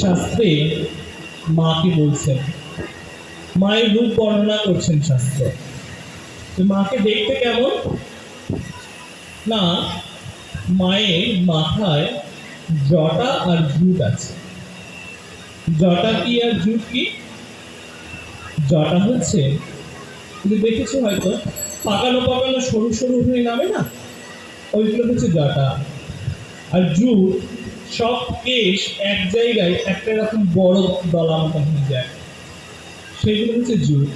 শাস্ত্রে মাকে বলছেন, মায়ের রূপ বর্ণনা করছেন শাস্ত্র। মাকে দেখতে কেমন? না, মায়ের মাথায় জটা আর জুট আছে। জটা কি আর জুট কি? জটা হচ্ছে, তুমি দেখেছ হয়তো, পাকানো পাকানো সরু সরু হয়ে নামে না? ওইগুলো হচ্ছে জটা। আর জুট সব কেশ এক জায়গায় একটা এরকম বড় দলা মতো হয়ে যায়। সেগুলো হচ্ছে জুট।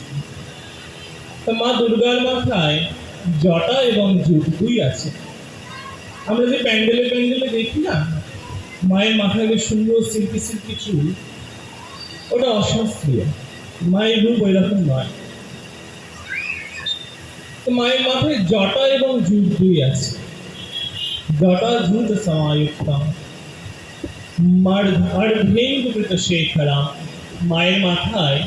তা মা দুর্গার মাথায় জটা এবং জুট দুই আছে। আমরা যে প্যান্ডেলে প্যান্ডেলে দেখি না, মায়ের মাথায় বেশ সুন্দর সিল্কি সিল্কি চুল, ওটা অশাস্ত্রীয়। মায়ের রূপ ওই রকম নয়। তো মায়ের মাথায় জটা এবং জুট দুই আছে। জটা, জুট, সমায়ুক্তম। অর্ধেন্দুকৃত শেখরাম মায়ের মাথায়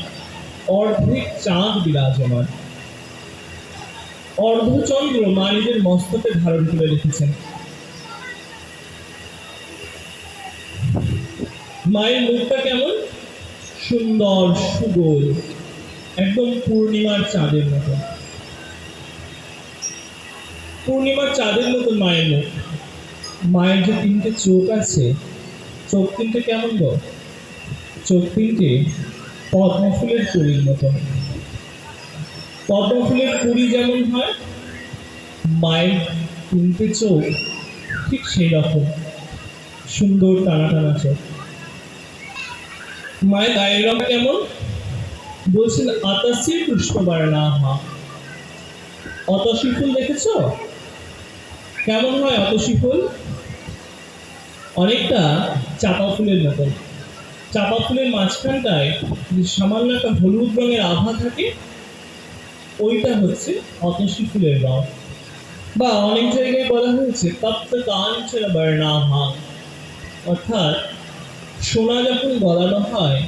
অর্ধেক চাঁদ বিরাজমান। অর্ধচন্দ্র মা নিজের মস্তকে ধারণ করে রেখেছেন। মায়ের মুখটা কেমন? সুন্দর, সুগোল, একদম পূর্ণিমার চাঁদের মতো। পূর্ণিমার চাঁদের মতো মায়ের মুখ। মায়ের যে তিনটে চোখ আছে চোখ তিনটে কেমন গো চোখ তিনটে পদ্ম ফুলের কুড়ির মতো। পদ্ম ফুলের কুড়ি যেমন হয়, মায়ের তিনটে চোখ ঠিক সেই রকম। সুন্দর টানা টানা চোখ। মায়ের গায়ের রং কেমন? বলছেন আতাসি পুষ্পবার্ণা হা অতসী ফুল দেখেছ? কেমন হয় অতসী ফুল? অনেকটা চাপা ফুলের মতন। চাপা ফুলের মাঝখানটায় যে সামান্য একটা হলুদ রঙের আভা থাকে, ওইটা হচ্ছে অতসী ফুলের রং। বা অনেক জায়গায় বলা হয়েছে, তপ্ত কাঞ্চন বর্ণাভা অর্থাৎ সোনা যখন গলানো হয়,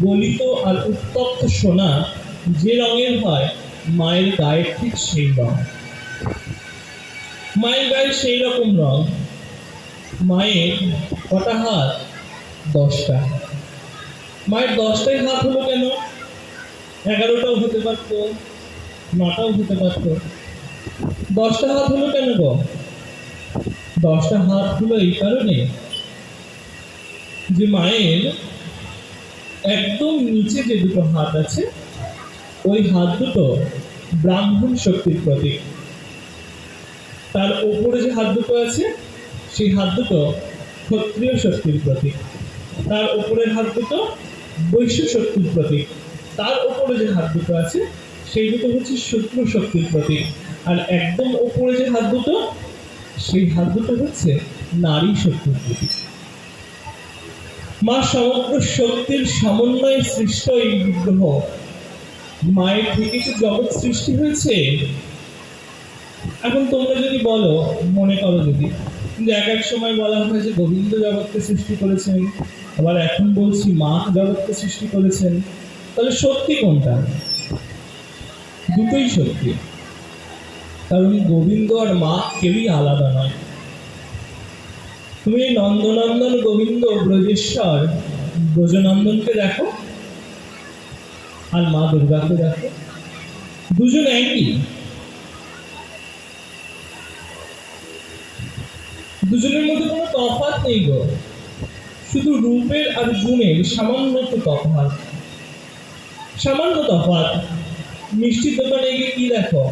গলিত আর উত্তপ্ত সোনা যে রঙের হয়, মায়ের গায়ের ঠিক সেই রং। মায়ের গায়ে সেই রকম রং। মায়ের কটা হাত? দশটা। মায়ের দশটাই হাত হলো কেন? এগারোটাও হতে পারতো, নটাও হতে পারতো। দশটা হাত হলো কেন গো? দশটা হাত হলো এই কারণে যে মায়ের একদম নিচে যে দুটো হাত আছে, ওই হাত দুটো ব্রাহ্মণ শক্তির প্রতীক। তার উপরে যে হাত দুটো আছে সেই হাত দুটো ক্ষত্রিয় শক্তির প্রতীক। তার উপরের হাত দুটো বৈশ্য শক্তির প্রতীক। তার উপরে যে হাত দুটো আছে, সেই দুটো হচ্ছে শত্রু শক্তির প্রতীক। আর একদম উপরে যে হাত দুটো, সেই হাত দুটো হচ্ছে নারী শক্তির প্রতীক। মা সমগ্র শক্তির সমন্বয়ে সৃষ্ট এই বিগ্রহ, মায়ের থেকে যে জগৎ সৃষ্টি হয়েছে, এখন তোমরা যদি বলো, মনে করো যদি কিন্তু এক এক সময় বলা হয় যে গোবিন্দ জগৎকে সৃষ্টি করেছেন। আবার এখন বলছি মা জগৎকে সৃষ্টি করেছেন। তাহলে সত্যি কোনটা? দুটোই সত্যি। কারণ গোবিন্দ আর মা কেউই আলাদা নয়। তুমি নন্দনন্দন গোবিন্দ ব্রজেশ্বর, ব্রজনন্দনকে দেখো আর মা দুর্গাকে দেখো। দুজন একই দুজনের মধ্যে কোনো তফাৎ নেই গো। শুধু রূপের আর গুণের সামান্য একটু তফাৎ। সামান্য তফাৎ। মিষ্টির দোকানে গিয়ে কি দেখো?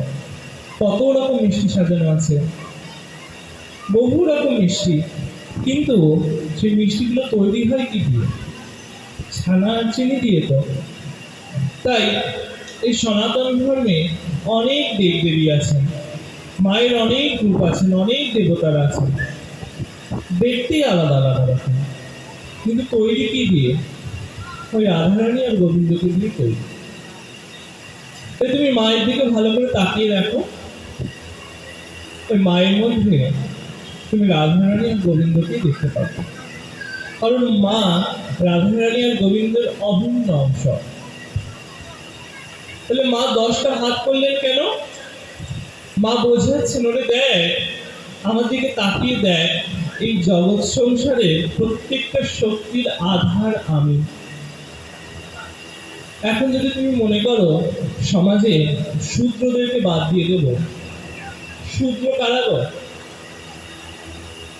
কত রকম মিষ্টি সাজানো আছে। বহু রকম মিষ্টি। কিন্তু সেই মিষ্টিগুলো তৈরি হয় কি দিয়ে? ছানা চিনি দিয়ে তো। তাই এই সনাতন ধর্মে অনেক দেব দেবী আছেন। মায়ের অনেক রূপ আছেন, অনেক দেবতারা আছেন। দেখতেই আলাদা আলাদা রকম। কিন্তু তৈরি কি দিয়ে? ওই রাধারানী আর গোবিন্দকে দিয়ে তৈরি। তুমি মায়ের দিকে ভালো করে তাকিয়ে দেখো। ওই মায়ের মধ্যে তুমি রাধারানী আর গোবিন্দকে দেখতে পাবে। কারণ মা রাধারানী আর গোবিন্দের অভিন্ন অংশ। তাহলে মা দশটা হাত করলেন কেন? মা বোঝাচ্ছেন, ওরে দেখ, আমার দিকে তাকিয়ে দেখ। এই জগৎ সংসারের প্রত্যেকটা শক্তির আধার আমি। এখন যদি তুমি মনে করো, সমাজে শূদ্রদেরকে বাদ দিয়ে দেবো। শূদ্র কারা গো?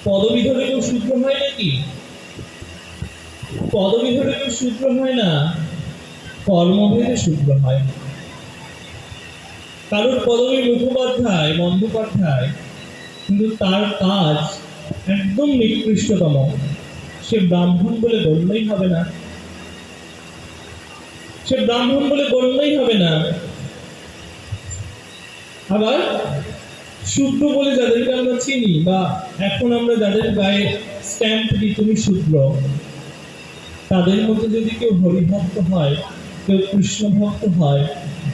পদবি ধরে কেউ শূদ্র হয় নাকি? পদবি ধরে কেউ শূদ্র হয় না, কর্মভেদে শূদ্র হয়। কারোর পদবী মুখোপাধ্যায় বন্দ্যোপাধ্যায় কিন্তু তার কাজ একদম নিকৃষ্টতম। সে ব্রাহ্মণ বলে গণ্যই হবে না। সে ব্রাহ্মণ বলে গণ্যই হবে না। আবার শূদ্র বলে যাদেরকে আমরা চিনি বা এখন আমরা যাদের গায়ে স্ট্যাম্প দিই তুমি শূদ্র, তাদের মধ্যে যদি কেউ হরিভক্ত হয়, কেউ কৃষ্ণ ভক্ত হয়,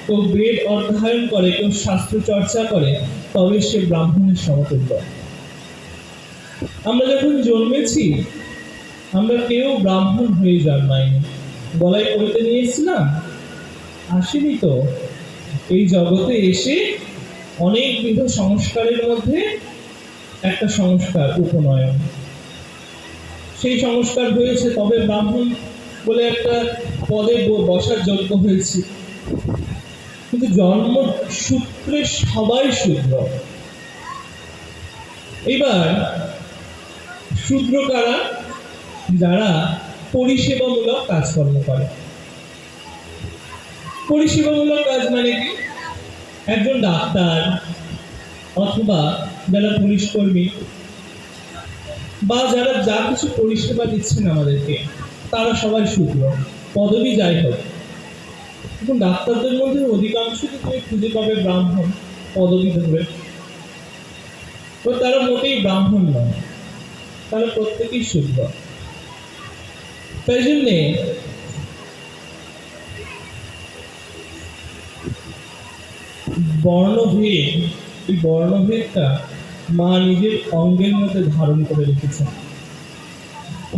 কেউ বেদ অধ্যয়ন করে, কেউ শাস্ত্র চর্চা করে, তবে সে ব্রাহ্মণের সমতুল্য। আমরা যখন জন্মেছি, আমরা কেউ ব্রাহ্মণ হয়ে জন্মাইনি গলায় পড়তে নিয়ে এসেছিলাম আসেনি তো। এই জগতে এসে অনেকবিধ সংস্কারের মধ্যে একটা সংস্কার, উপনয়ন। সেই সংস্কার হয়েছে তবে ব্রাহ্মণ বলে একটা পদে বসার যোগ্য হয়েছে। কিন্তু জন্ম সূত্রে সবাই শূদ্র এবার শূদ্র কারা? যারা পরিষেবামূলক কাজকর্ম করে। পরিষেবামূলক কাজ মানে কি? একজন ডাক্তার অথবা যারা পুলিশ কর্মী বা যারা যা কিছু পরিষেবা দিচ্ছেন আমাদেরকে, তারা সবাই শূদ্র পদবি যাই হোক। এখন ডাক্তারদের মধ্যে অধিকাংশই তুমি খুঁজে পাবে ব্রাহ্মণ, পদবি ধরবে তো তারা মোটেই ব্রাহ্মণ নয়। তারা প্রত্যেকেই শূদ্র তাই জন্যে বর্ণভেদ, এই বর্ণভেদটা মা নিজের অঙ্গের মধ্যে ধারণ করে রেখেছেন।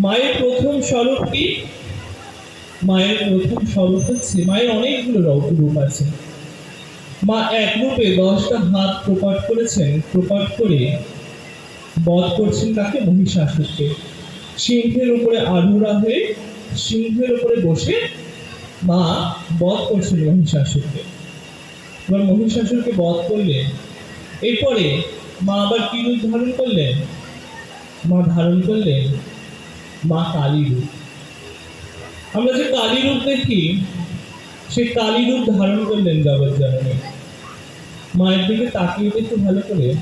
মায়ের প্রথম স্বরূপ কি? মায়ের প্রথম স্বরূপ হচ্ছে, মায়ের অনেকগুলো রূপ রূপ আছে। মা এক রূপে দশটা হাত প্রকট করেছেন, প্রকট করে বধ করছেন তাকে মহিষাসুরকে। সিংহের উপরে আধুরা হয়ে সিংহের উপরে বসে মা বধ করছেন মহিষাসুরকে। এবার মহিষাসুরকে বধ করলেন। এরপরে মা আবার কি রূপ ধারণ করলেন? মা ধারণ করলেন মা কালী রূপ। আমরা যে কালী রূপ দেখি, সে কালী রূপ ধারণ করলেন জগৎ জননী। মায়ের দিকে তাকিয়ে দেখতে ভালো করে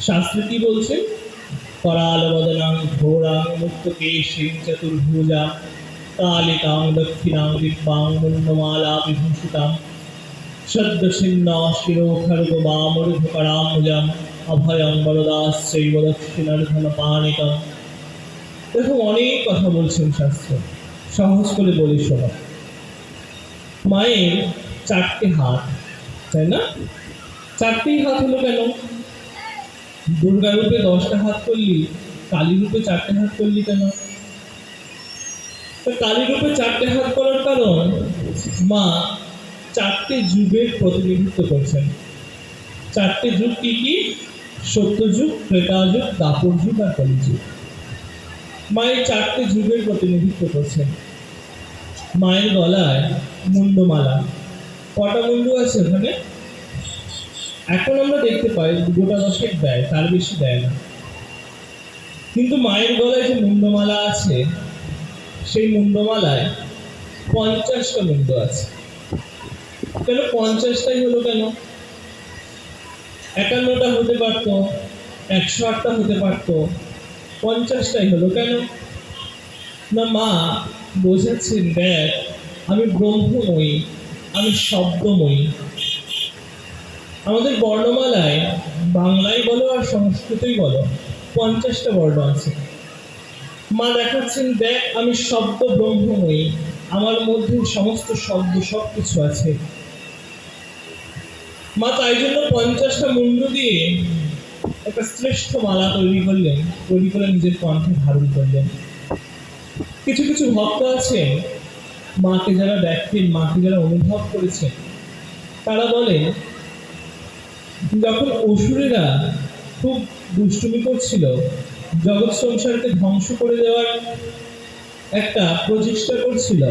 শাস্ত্রে কি বলছে করাল বদনাং ঘোরাং মুক্ত কেশিং চতুর্ভুজা কালিকাং দক্ষিণাং দিব্যাং মুন্ডমালা বিভূষিতাম সদ্যসিন্ন শিরোখর্গ বামরুধকরাম্বুজাম অভয়ং বরদাশ্রৈব দক্ষিণার্ধন পানিকম এরকম অনেক কথা বলছেন শাস্ত্র। সহজ করে বলি শোনো। মায়ের চারটে হাত, তাই না? চারটেই হাত হলো কেন? দুর্গা রূপে দশটা হাত করলি কালী রূপে চারটে হাত করলি কেন? কালী রূপে চারটে হাত করার কারণ, মা চারটে যুগের প্রতিনিধিত্ব করছেন। চারটে যুগ কি কি? সত্যযুগ, ত্রেতাযুগ দাপর যুগ আর কালী কলিযুগ মায়ের চারটে যুগের প্রতিনিধিত্ব করছেন। মায়ের গলায় মুন্ডমালা কটা মুন্ডু আছে ওখানে? এখন আমরা দেখতে পাই গোটা দশেক দেয় তার বেশি দেয় না। কিন্তু মায়ের গলায় যে মুন্ডমালা আছে, সেই মুন্ডমালায় পঞ্চাশটা মুন্ড আছে। কেন পঞ্চাশটাই হলো কেন? একান্নটা হতে পারতো, একশো আটটা হতে পারতো, পঞ্চাশটাই হলো কেন? না, মা বোঝাচ্ছেন, দেখ, আমি ব্রহ্মময়ী, আমি শব্দময়ী। আমাদের বর্ণমালায় বাংলায় বলো আর সংস্কৃতই বলো, পঞ্চাশটা বর্ণ আছে। মা দেখাচ্ছেন, দেখ, আমি শব্দ ব্রহ্মময়ী আমার মধ্যে সমস্ত শব্দ সব কিছু আছে। মা তাই জন্য পঞ্চাশটা মুন্ডু দিয়ে একটা শ্রেষ্ঠ মালা তৈরি করলেন, তৈরি করে নিজের কণ্ঠে ধারণ করলেন। কিছু কিছু ভক্ত আছেন, মাকে যারা দেখেন, মাকে যারা অনুভব করেছেন, তারা বলেন যখন অসুরেরা খুব দুষ্টুমি করছিল, জগৎ সংসারকে ধ্বংস করে দেওয়ার একটা প্রচেষ্টা করছিল,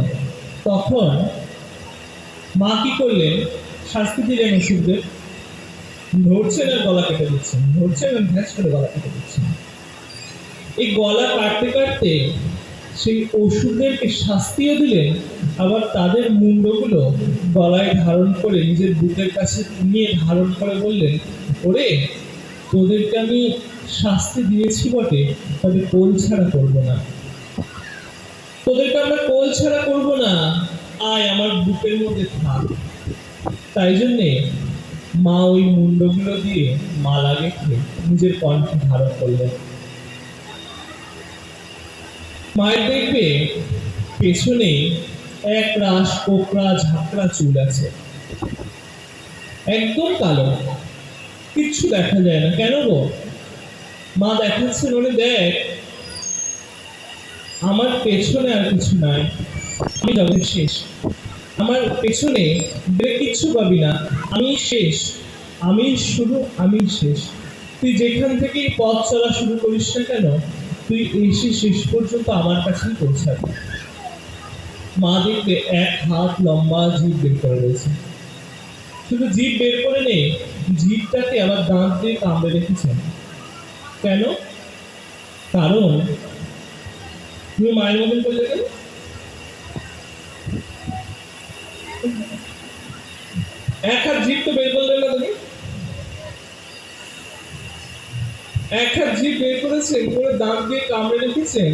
তখন মা কি করলেন? শাস্তি দিলেন অসুরদের। ধরছেন আর গলা কেটে দিচ্ছেন, ধরছেন আর ভ্যাস করে গলা কেটে দিচ্ছেন। এই গলা কাটতে কাটতে সেই অসুরদেরকে শাস্তিও দিলেন, আবার তাদের মুন্ডগুলো গলায় ধারণ করে নিজের বুকের কাছে নিয়ে ধারণ করে বললেন, ওরে, তোদেরকে আমি শাস্তি দিয়েছি বটে, তবে কোল ছাড়া করব না। তোদেরকে আমরা কোল ছাড়া করব না, আয় আমার বুকের মধ্যে থাক। তাই জন্যে মা ওই মুন্ডগুলো দিয়ে মালা গেঁথে নিজের কণ্ঠে ধারণ করলেন। মায়ের দেখবে পেছনে এক রাস কোকড়া ঝাঁকড়া চুল আছে। একদম কালো। কিচ্ছু দেখা যায় না। কেন গো? মা দেখাচ্ছে ওরে দেখ, আমার পেছনে আর কিছু নাই। আমি জগৎ শেষ। আমার পেছনে কিচ্ছু পাবি না। আমি শেষ। আমি শুরু আমি শেষ। তুই যেখান থেকে পথ চলা শুরু করিস না কেন তুই এসে শেষ পর্যন্ত আমার কাছেই পৌঁছাবি। মা দেখবে এক হাত লম্বা জিভ বের করে রয়েছে শুধু জিভ বের করে নেই জিভটাকে আবার দাঁত দিয়ে কামড়ে রেখেছেন কেন? কারণ তুমি মায়ের মতন করলে কেন? এক হাত জিভ তো বের করলেন না তুমি এক হাত জিভ বের করেছেন করে দাঁত দিয়ে কামড়ে রেখেছেন।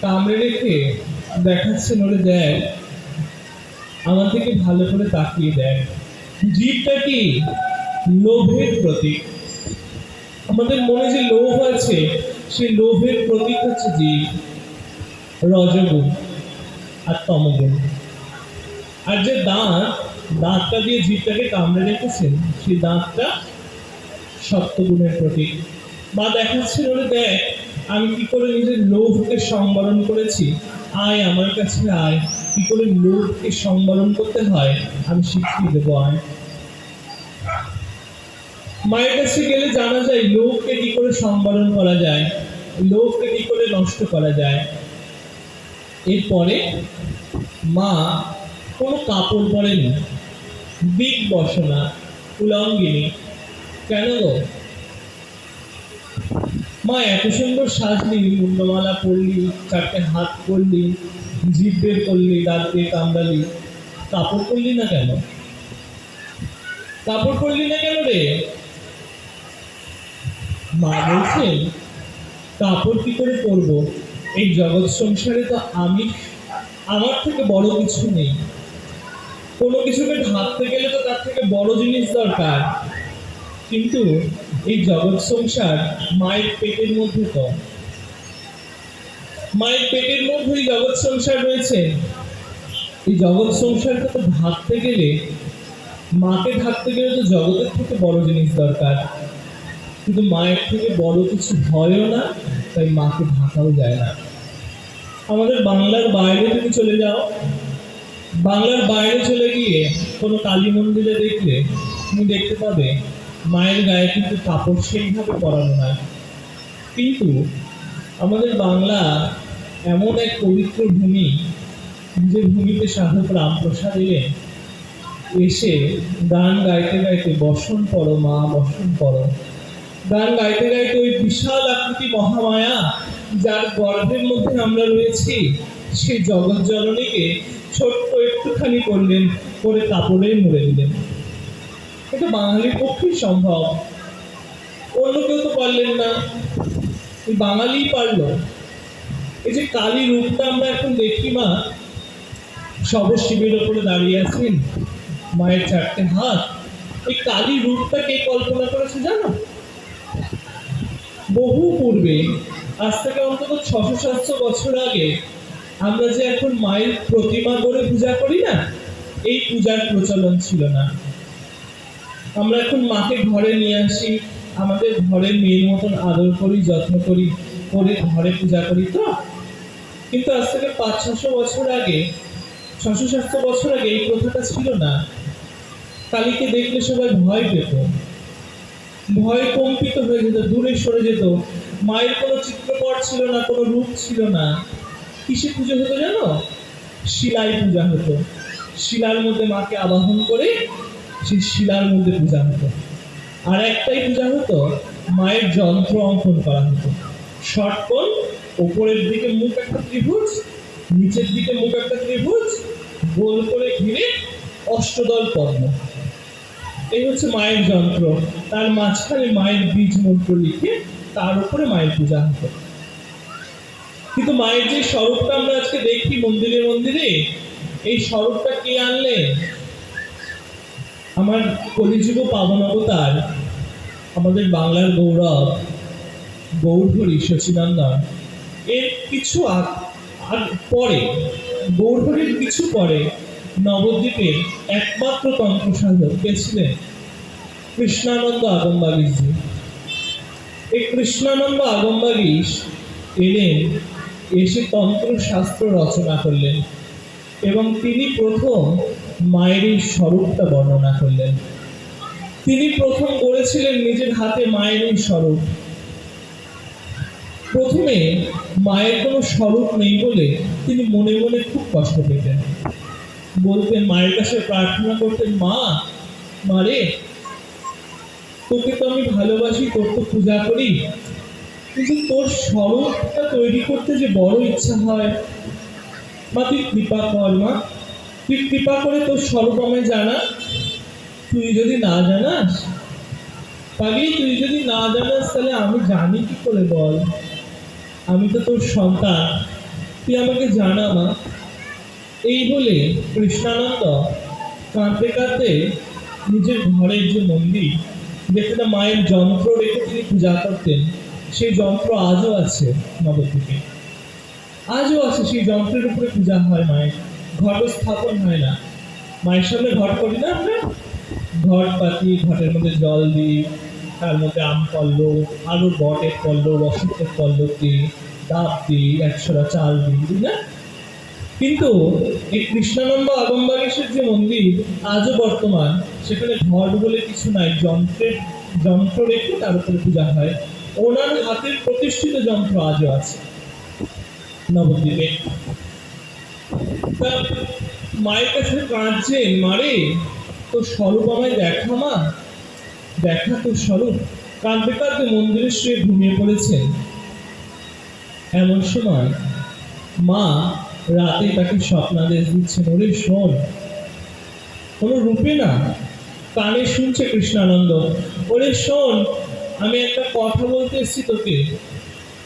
কামড়ে রেখে দেখাচ্ছেন ওরে দেখ, আমার দিকে ভালো করে তাকিয়ে দেখ। জীবটা কি? লোভের প্রতীক। আমাদের মনে যে লোভ আছে সেই লোভের প্রতীক হচ্ছে জীব। রজগুণ আর তমগুণ। আর যে দাঁত, দাঁতটা দিয়ে জীবটাকে কামড়ে রেখেছেন, সেই দাঁতটা সত্যগুণের প্রতীক। বা দেখাচ্ছিল দেখ, আমি কি করে নিজের লোভকে সংবরণ করেছি? আয় আমার কাছে আয়। কি করে লোভকে সংবরণ করতে হয়? আমি শিখিয়ে দেবো, আয়। মায়ের কাছে গেলে জানা যায়, লোভকে কি করে সংবরণ করা যায়? লোভকে কি করে নষ্ট করা যায়? এরপরে মা কোনো কাপড় পরেনি, বিগ বসনা, উলঙ্গিনী। কেন গো? মা, এত সুন্দর সাজলি মুন্ডমালা পরলি চারটে হাত পরলি জিভ বের করলি, দাঁত দিয়ে কামড়ালি। কাপড় পরলি না কেন? কাপড় পরলি না কেন রে? মা বলছেন, কাপড় কি করে পরবো? এই জগৎ সংসারে তো আমি, আমার থেকে বড় কিছু নেই। কোনো কিছুকে ঢাকতে গেলে তো তার থেকে বড় জিনিস দরকার। কিন্তু এই জগৎ সংসার মায়ের পেটের মধ্যে তো। মায়ের পেটের মধ্যেই জগৎ সংসার রয়েছে। এই জগৎ সংসারকে তো ঢাকতে গেলে, মাকে ঢাকতে গেলে তো জগতের থেকে বড় জিনিস দরকার। কিন্তু মায়ের থেকে বড় কিছু হয়ও না, তাই মাকে ঢাকাও যায় না। আমাদের বাংলার বাইরে তুমি চলে যাও। বাংলার বাইরে চলে গিয়ে কোনো কালী মন্দিরে দেখলে তুমি দেখতে পাবে মায়ের গায়ে কিন্তু কাপড় সেইভাবে পরানো হয়। কিন্তু আমাদের বাংলা এমন এক পবিত্র ভূমি যে ভূমিতে সাধক রামপ্রসাদ এলেন, এসে গান গাইতে গাইতে বসন পড়ো মা, বসন পড়ো। গান গাইতে গাইতে ওই বিশাল আকৃতি মহামায়া, যার গর্ভের মধ্যে আমরা রয়েছি, সেই জগৎ জননীকে ছোট্ট একটুখানি করলেন, করে কাপড়ে মুড়ে দিলেন। এটা বাঙালির পক্ষেই সম্ভব। অন্য কেউ তো পারলেন না। এই বাঙালিই পারল। এই যে কালী রূপটা আমরা এখন দেখি মা, সব শিবের ওপরে দাঁড়িয়ে আছেন মায়ের চারটে হাত। এই কালী রূপটা কে কল্পনা করেছে জানো? বহু পূর্বে, আজ থেকে অন্তত ছশো সাতশো বছর আগে, আমরা যে এখন মায়ের প্রতিমা করে পূজা করি না, এই পূজার প্রচলন ছিল না। আমরা এখন মাকে ঘরে নিয়ে আসি, আমাদের ঘরের মেয়ের মতন আদর করি, যত্ন করি, করে ঘরে পূজা করি তো? কিন্তু আজ থেকে পাঁচ, ছশো বছর আগে, ছশো, সাতশো বছর আগে এই প্রথাটা ছিল না। কালীকে দেখলে সবাই ভয় পেত। ভয় কম্পিত হয়ে যেত, দূরে সরে যেত। মায়ের কোনো চিত্রপট ছিল না, কোনো রূপ ছিল না। কিসে পুজো হতো জানো? শিলায় পূজা হতো। শিলার মধ্যে মাকে আবাহন করে সেই শিলার মধ্যে পূজা হতো। আর একটাই পূজা হতো, মায়ের যন্ত্র অঙ্কন করা হতো। ষটকোণ ওপরের দিকে মুখ একটা ত্রিভুজ, নিচের দিকে মুখ একটা ত্রিভুজ, গোল করে ঘিরে অষ্টদল পদ্ম। এই হচ্ছে মায়ের যন্ত্র। তার মাঝখানে মায়ের বীজ মন্ত্র লিখে তার উপরে মায়ের পূজা হতো। কিন্তু মায়ের যে স্বরূপটা আমরা আজকে দেখি মন্দিরে মন্দিরে, এই স্বরূপটা কে আনলেন আমার কলিযুগ পাবন অবতার আমাদের বাংলার গৌরব, গৌরহরি সচিনন্দন এর কিছু আগ পরে, গৌরহরির কিছু পরে নবদ্বীপের একমাত্র তন্ত্র সাধক কে ছিলেন? কৃষ্ণানন্দ আগমবাগিসজি এই কৃষ্ণানন্দ আগমবাগিস এলেন, এসে তন্ত্র শাস্ত্র রচনা করলেন এবং তিনি প্রথম মায়ের এই স্বরূপটা বর্ণনা করলেন। তিনি প্রথম গড়েছিলেন নিজের হাতে মায়ের এই স্বরূপ। প্রথমে মায়ের কোনো স্বরূপ নেই বলে তিনি মনে মনে খুব কষ্ট পেতেন। বলতেন, মায়ের কাছে প্রার্থনা করতেন, মা মারে তোকে তো আমি ভালোবাসি, তোর তো পূজা করি। কিন্তু তোর স্বরূপটা তৈরি করতে যে বড় ইচ্ছা হয়, মা, তুই কৃপা কর, মা। তুই কৃপা করে তোর আমায় জানা। তুই যদি না জানাস, পাগলি, তুই যদি না জানাস, তাহলে আমি জানি কি করে বল? আমি তো তোর সন্তান। তুই আমাকে জানা মা। এই বলে কৃষ্ণানন্দ কাঁদতে কাঁদতে নিজের ঘরের যে মন্দির, যেখানে মায়ের যন্ত্র রেখে তিনি পূজা করতেন, সেই যন্ত্র আজও আছে নবদ্বীপে আজও আছে, সেই যন্ত্রের উপরে পূজা হয় মায়ের। ঘট স্থাপন হয় না। মায়ের সামনে ঘট করি না আমরা। ঘট পাতি, ঘটের মধ্যে জল দিই, তার মধ্যে আম পল্লব আরও বটের পল্লব অসুখের পল্লব দিই, ডাব দিই একশোটা চাল দিই বুঝলি না? কিন্তু এই কৃষ্ণানন্দ আগমবাগেশের যে মন্দির আজও বর্তমান, সেখানে ঘট বলে কিছু নাই, যন্ত্রের, যন্ত্র রেখে তার উপরে পূজা হয়। ওনার হাতের প্রতিষ্ঠিত যন্ত্র আজও আছে। নবদ্বীপে। তা মায়ের কাছে কাঁদছেন মারে তোর স্বরূপ আমায় দেখা মা। দেখা তোর স্বরূপ। কাঁদতে কাঁদতে মন্দিরে শুয়ে ঘুমিয়ে পড়েছেন এমন সময় মা রাতে তাকে স্বপ্নাদেশ দিচ্ছেন, ওরে শোন, কোনো রূপে না, কানে শুনছে কৃষ্ণানন্দ। ওরে শোন, আমি একটা কথা বলতে এসেছি তোকে।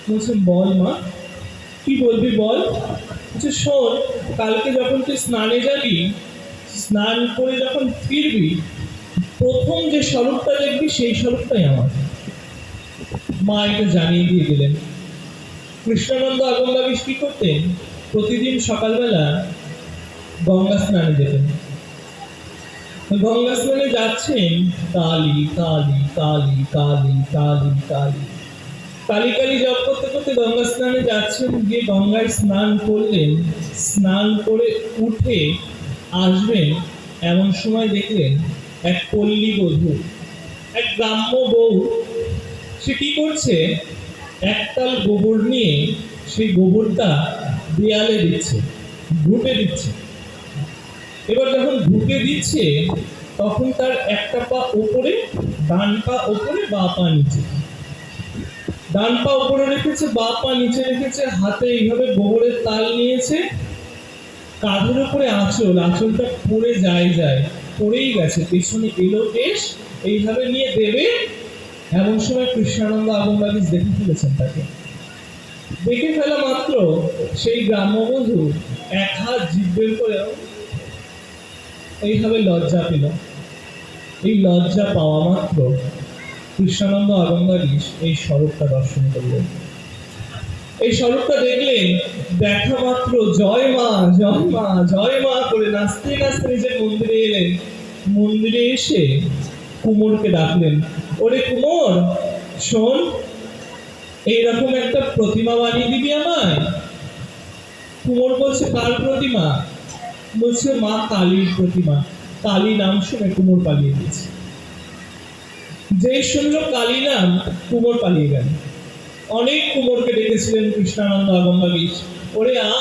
বলছে, বল মা, কি বলবি বল? বলছে শোন, কালকে যখন তুই স্নানে যাবি, স্নান করে যখন ফিরবি, প্রথম যে স্বরূপটা দেখবি সেই স্বরূপটাই আমার। মা এটা জানিয়ে দিয়ে দিলেন, কৃষ্ণানন্দ আগমবাগিস কি করতেন, প্রতিদিন সকালবেলা গঙ্গা স্নানে যেতেন। গঙ্গা স্নানে যাচ্ছেন, কালী কালী কালী কালী কালী কালী। কালী কালী জপ করতে করতে গঙ্গা স্নানে যাচ্ছেন, গিয়ে গঙ্গায় স্নান করলেন। স্নান করে উঠে আসবেন, এমন সময় দেখলেন এক পল্লী বধূ, এক গ্রাম্য বউ। সে কি করছে? একতাল গোবর নিয়ে সেই গোবরটা দেয়ালে দিচ্ছে, ঘুটে দিচ্ছে। এবার যখন ঢুকে দিচ্ছে, তখন তার একটা পা ওপরে, ডান পা ওপরে, বা পা নিচে। ডান পা উপরে রেখেছে, বা পা নিচে রেখেছে, হাতে এইভাবে গোবরের তাল নিয়েছে। কাঁধের উপরে আঁচল, আঁচলটা পড়ে যায় যায়, পড়েই গেছে, পেছনে এলো কেশ এইভাবে নিয়ে দেবে। এমন সময় কৃষ্ণানন্দ আগমবাগিস দেখে ফেলেছেন তাকে। দেখে ফেলা মাত্র সেই গ্রাম্যবধূ এক হাত জিভ বের করে এইভাবে লজ্জা পেল। এই লজ্জা পাওয়া মাত্র কৃষ্ণানন্দ আগমবাগিস এই স্বরূপটা দর্শন করলেন। এই স্বরূপটা দেখলেন, দেখা মাত্র, জয় মা জয় মা জয় মা করে নাচতে নাচতে নিজের মন্দিরে এলেন। মন্দিরে এসে কুমোরকে ডাকলেন, ওরে কুমোর, শোন, এইরকম একটা প্রতিমা বানিয়ে দিবি আমায়। কুমোর বলছে, কার প্রতিমা? বলছে, মা কালীর প্রতিমা। কালী নাম শুনে কুমোর পালিয়ে গেছে। যেই শুনল কালী নাম কুমোর পালিয়ে গেল। অনেক কুমোরকে ডেকেছিলেন কৃষ্ণানন্দ আগম্বাগীশ ওরে আয়